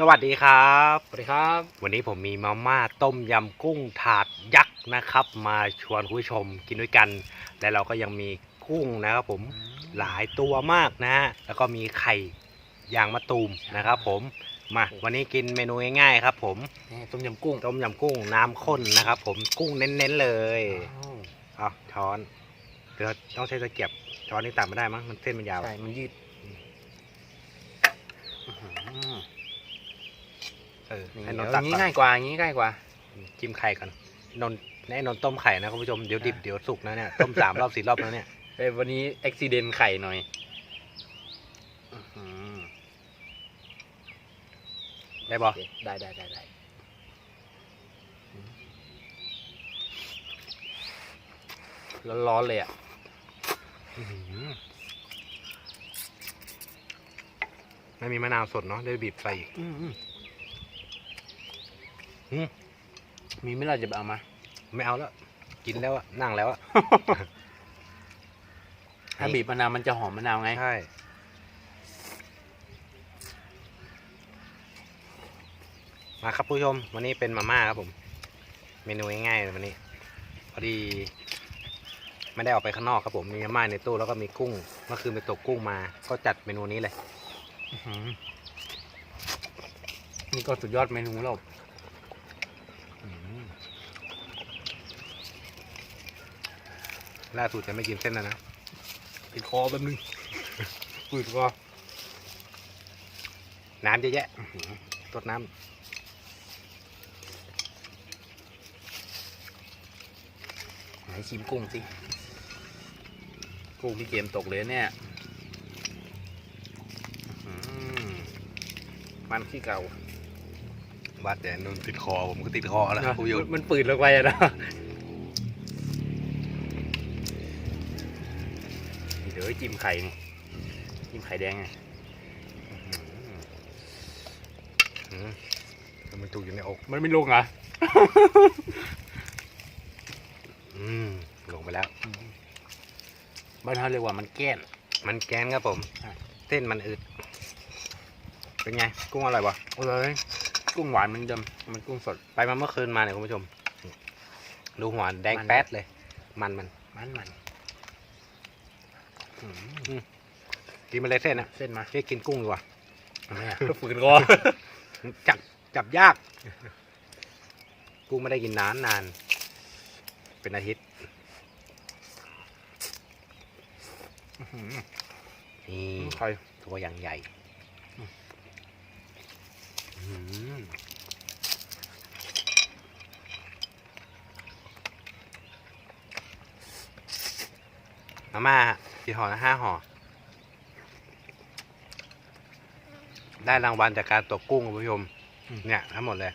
สวัสดีครับ สวัสดีครับ วันนี้ผมมีมาม่าต้มยำกุ้งถาดยักษ์นะครับ มาชวนคุณผู้ชมกินด้วยกัน และเราก็ยังมีกุ้งนะครับผมหลายตัวมากนะฮะแล้วก็มีไข่ยางมะตูมนะครับผมมาวันนี้กินเมนูง่ายๆครับ ผมนี่ต้มยำกุ้งต้มยำกุ้งน้ำข้นนะครับ ผมกุ้งเน้นๆเลยอ้าวเอาช้อนเดี๋ยวต้องใช้ตะเกียบช้อนนี้ตัดไม่ได้มั้งมันเส้นมันยาวใช่มันยืดอื้อหือ เออนี่ให้นเดี๋ยนวท์ตัอดย่างนี้ก่อนง่ายกว่าอย่างนี้ง่ายกว่า จิ้มไข่ก่อนนนท์แน่นนท์ต้มไข่นะคุณผู้ชมเดี๋ยวดิบอะเดี๋ยวสุกนะเนี่ยต้มสามรอบสี่รอบแล้วเนี่ยเอ้ยวันนี้อุบิเหตุไข่หน่อยอื้อหือได้ปะโอเคได้ได้ได้ได้ร้อนๆเลยอะไม่มีมะนาวสดเนาะได้บีบใส่อีกอื มอืมอืมมีไหม่ล่ะจะเอามา ไม่เอาแล้ว กินแล้วอะนั่งแล้วอะถ้าบีบมะนาวมันจะหอมมะนาวไง ใช่มาครับผู้ชม วันนี้เป็นมาม่าครับผม เมนูง่ายๆเลยวันนี้ พอดี ไม่ได้ออกไปข้างนอกครับผม มีมาม่าในตู้แล้วก็มีกุ้งเมื่อคืนไปตกกุ้งมา ก็จัดเมนูนี้เลยอื้อหือนี่ก็สุดยอดเมนูแล้ว อืม ล่าสุดจะไม่กินเส้นแล้วนะติดคอแป๊บนึงปืดคอน้ำเยอะแยะตดน้ไหนชิมกุ้งสิกุ้งที่เกมตกเลยเนี่ยอื้อหือมันขี้เก่าำวัดแต่นนติดคอผมก็ติดคอแล้วคุณผู้ชมมันปืดลงไปอะนะ เดี๋ยวจิ้มไข่นี่จิ้มไข่แดงไงอืมมันถูกอยู่ในอก มันไม่ลงเหรอ อืมลงไปแล้ว บ้านเขาเรียกว่ามันแก้น มันแกนครับผมใช่เส้นมันอืด เป็นไง กุ้งอร่อยปะเอ้ยกุ้งหวานเหมันเดิมมันกุ้งสด ไปมาเมื่อคืนมาเนี่ยคุณผู้ชม ดูหัวแดงมันแป๊ดเลย มันมัน มันมันอื้อหือ กินมาเลยเส้นนะเส้นมาแค่กินกุ้งดีกว่าทำไมอะฝืนคอจับจับยาก กุ้งไม่ได้กินนานนาน เป็นอาทิตย์อื้อหือนี่ไข่ตัวอย่างใหญ่อืมมาม่า กี่ห่อนะห้าห่อ ได้รางวัลจากการตกกุ้งคุณผู้ชมเนี่ยทั้งหมดเลย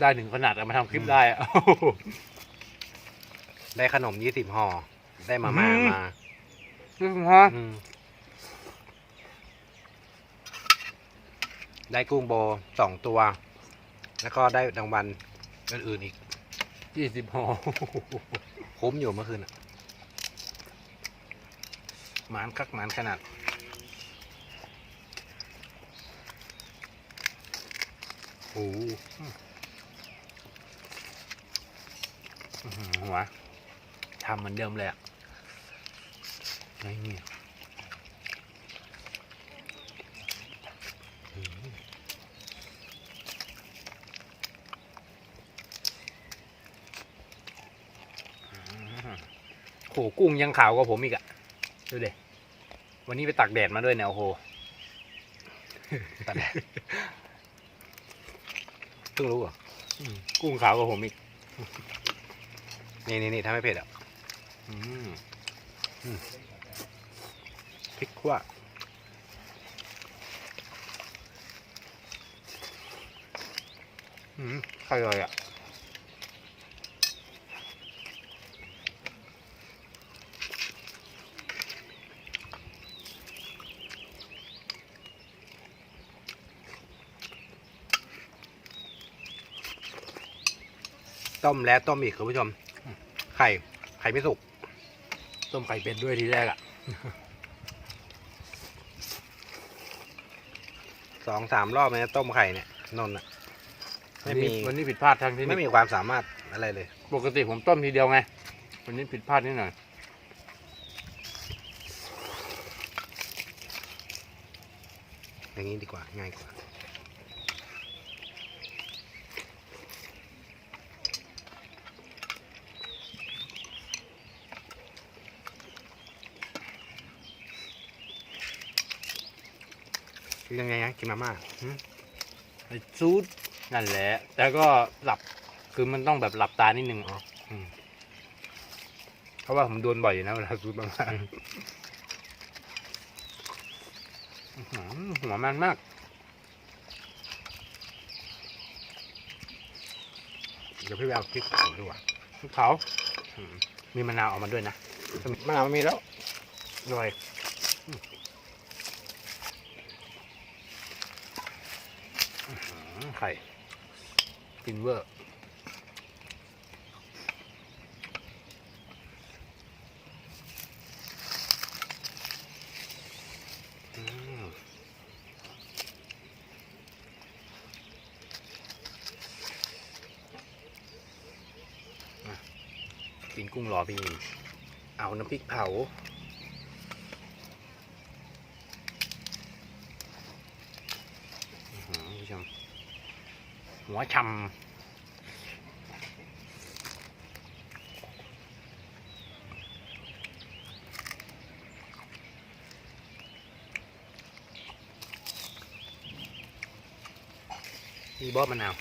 ได้ถึงขนาดเอามาทำคลิปได้อะได้ขนมยี่สิบห่อ ได้มาม่าอืมมาฮะอืมได้กุ้งโบสองตัว แล้วก็ได้รางวัลอื่นๆอีกยี่สิบห่อ คุ้มอยู่เมื่อคืนอะ หมานคักหมานขนาดโอ้โหอื้อหือหัวทำเหมือนเดิมเลยอะนี่โหกุ้งยังขาวกว่าผมอีกอะ ดูเด็วันนี้ไปตักแดดมาด้วยเนี่ยโอ้โหตัดแดดเพิ่งรู้เหรอกุ้งขาวกว่าผมอีก นี่นี่นี่ถ้าไม่เผ็ดอะพริกขั่วอืมใครเลยอะ ต้มแล้วต้มอีกคุณผู้ชม ไข่ ไข่ไม่สุก ต้มไข่เป็ดด้วยทีแรกอะสององสามรอบเนี่ยต้มไข่เนี่ยนนท์อะไม่มีวันนี้ผิดพลาดทางที่ไม่มีความสามารถอะไรเลย ปกติผมต้มทีเดียวไง วันนี้ผิดพลาดนิดหน่อย อย่างนี้ดีกว่าง่ายกว่า ยังไงนะกินมาม่าไอ้ซูดนั่นแหละ แต่ก็หลับคือมันต้องแบบหลับตานิดนึงอ๋ออืมเพราะว่าผมโดนบ่อยอยู่นะเวลาซูดมากๆอื้อหือหัวมันมากเดี๋ยวพี่ไปเอาพริกเผาดีกว่าภูเขาอืมมีมะนาวออกมาด้วยนะมะนาวมันมีแล้วอร่อยอืมอื้อหือ ไข่กินเวอร์กินกุ้งรอพี่ เอาน้ำพริกเผา อื้อหือผู้ชม หัวชำมีบอสมะนาว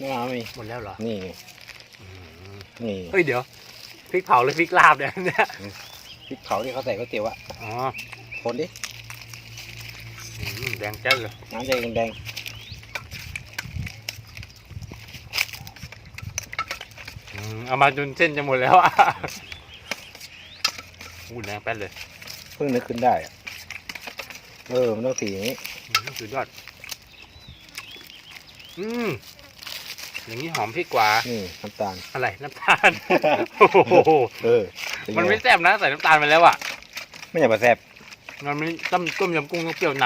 มะนาวมีหมดแล้วเหรอ นี่อื้อหือนี่ เฮ้ยเดี๋ยวพริกเผาหรือพริกลาบเนี่ยเนี่ยพริกเผาที่เขาใส่ก๋วยเตี๋ยวอะอ๋อ คนดิอืมแดงแจ้าเลยน้ำใจแดง อืม เอามาจนเส้นจะหมดแล้วอะอู้แรงแป๊ดเลยๆเพิ่งนึกขึ้นได้อะเออ มันต้องสีอย่างนี้ อืมสุดยอด อืมอย่างนี้หอมพริกกว่า นี่น้ำตาล อะไรน้ำตาล โอ้โห เออเป็มันไงไม่แซ่บนะใส่น้ำตาลไปแล้วอะ ไม่อยากมาแซ่บมันไม่ต้มต้มยำกุ้งต้องเปรี้ยวน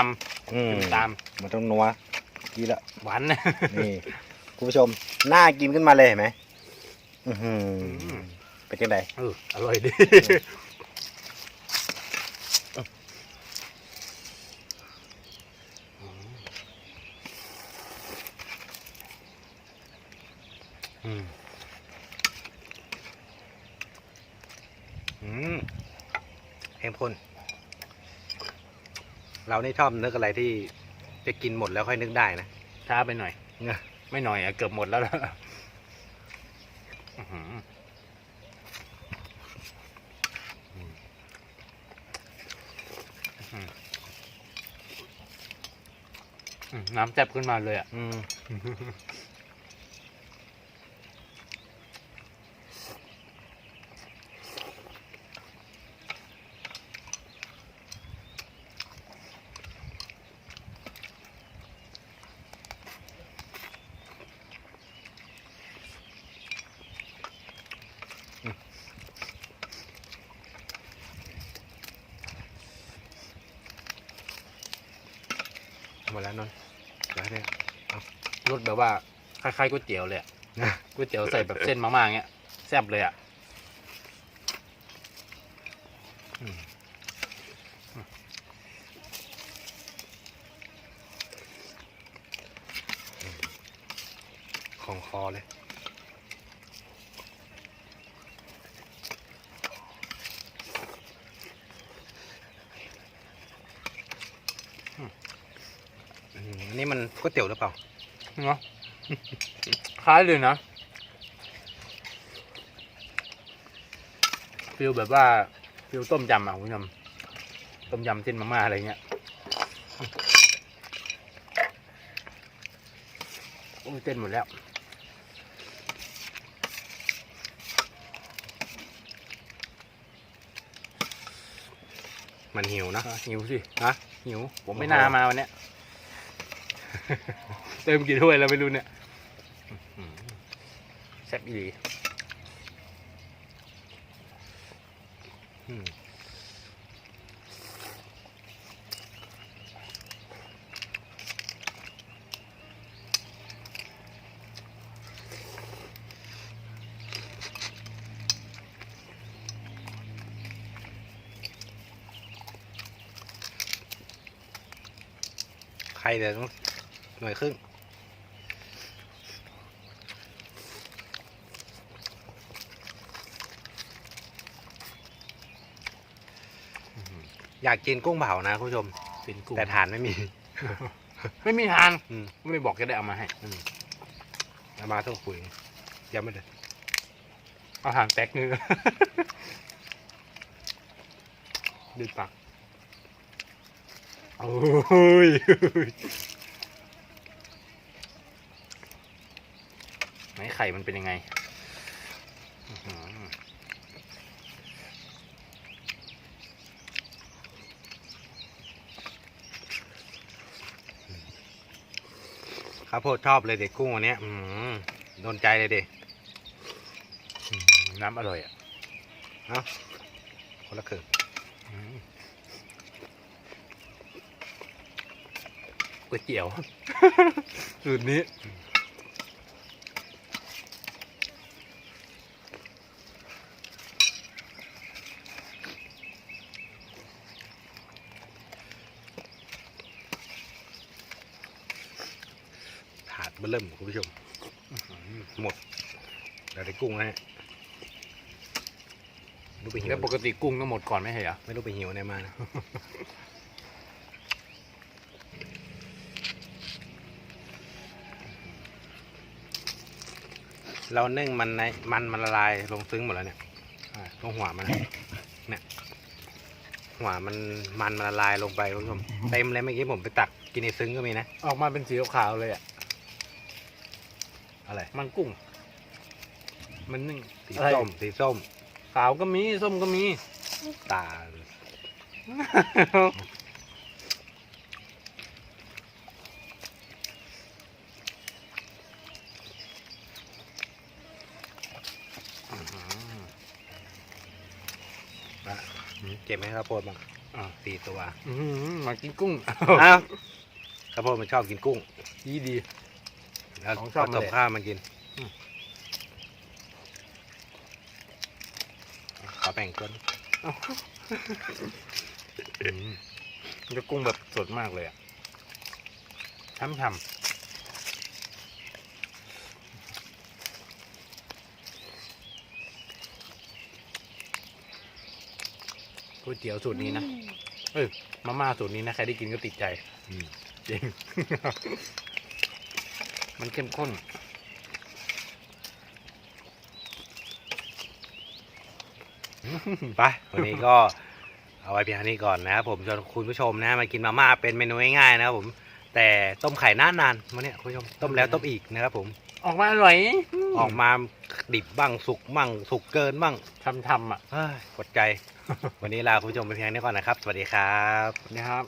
อืมำเป็นตามมันต้องนัวดีละ หวานนะ นี่ คุณผู้ชม น่ากินขึ้นมาเลยเห็นไหม อือหือมเป็นจังไดเอออร่อยดีอืมอืมเข้มข้นเรานี่ชอบนึกอะไรที่จะกินหมดแล้วค่อยนึกได้นะช้าไปหน่อยเนอะไม่หน่อยอะเกือบหมดแล้ว น้ำแจ็บขึ้นมาเลยอะ หมดแล้วนนท์เดี๋ยวให้ได้รสแบบว่าคล้ายๆก๋วยเตี๋ยวเลยอะนะก๋วยเตี๋ยวใส่แบบเส้นมาม่าอย่างเงี้ยแซ่บเลยอะอืมของคอเลย อันนี้มันก๋วยเตี๋ยวหรือเปล่าเนาะคล้ายเลยนะฟิลแบบว่าฟิลต้มยำอะคุณผู้ชมต้มยำเส้นมาม่าอะไรเงี้ยโอ้ยเต้นหมดแล้วมันหิวนะอะหิวสิฮะหิว ผมโอ้โหไม่น่ามาวันเนี้ย เติมกี่ถ้วยแล้วไม่รู้เนี่ยแซ่บดีใครแต่ต้อ หน่วยครึ่ง อยากกินกุ้งเผานะคุณผู้ชม เป็นกุ้งแต่ฐานไม่มี ไม่มีทานอืม ไม่บอกจะได้เอามาให้เอามาต้องคุยย้ำไม่เลยเอาทานแป๊กนึงดืดปากโอ้ย ไหนไข่มันเป็นยังไงอื้อหือข้าวโพดชอบเลยเด็กกุ้งวันนี้โดนใจเลยเด็กน้ำอร่อยอะคนละครึ่งอืมก๋วยเตี๋ยวสูตรนี้ ถาดเบิ่มคุณผู้ชมหมดเดี๋ยวได้กุ้งนะฮะไม่รู้ไปหิวแล้วปกติกุ้งต้องหมดก่อนไม่ใช่เหรอไม่รู้ไปหิวไหนมานะเรานึ่งมันในมันมันละลายลงซึ้งหมดแล้วเนี่ยอ่าตรงหัวมันเนี่ยหัวมันมันมันละลายลงไปคุณผู้ชมเต็มเลยเมื่อกี้ผมไปตักกินในซึ้งก็มีนะ ออกมาเป็นสีขาวๆเลยอะ อะไร มันกุ้ง มันนึ่งสีอะไร ส้มสีส้ม ขาวก็มี ส้มก็มี ตาอะเก็บไหมข้าวโพดบ้างอ่าสี่ตัว อื้อหือมากินกุ้งอ้าวข้าวโพดมันชอบกินกุ้ง ดีดี แล้วของผชอบสมันมแหละข้าวมันกินอืม ขอแบ่งก้นจะกุ้งแบบสดมากเลยอะช่ำๆก๋วยเตี๋ยวสูตรนี้นะเอ้ยมาม่าสูตรนี้นะ ใครได้กินก็ติดใจอืม จริง มันเข้มข้น ไป วันนี้ก็เอาไว้เพียงเท่านี้ก่อนนะครับผมชวนคุณผู้ชมนะมากินมาม่าเป็นเมนูง่ายๆนะครับผม แต่ต้มไข่นานานๆวันนี้คุณผู้ชมต้มแล้วต้มอีกนะครับผม ออกมาอร่อยออกมาดิบบ้างสุกบ้างสุกเกินบ้างทำๆอะเฮ้ยกดใจ วันนี้ลาคุณผู้ชมไปเพียงเท่านี้ก่อนนะครับ สวัสดีครับ นะครับ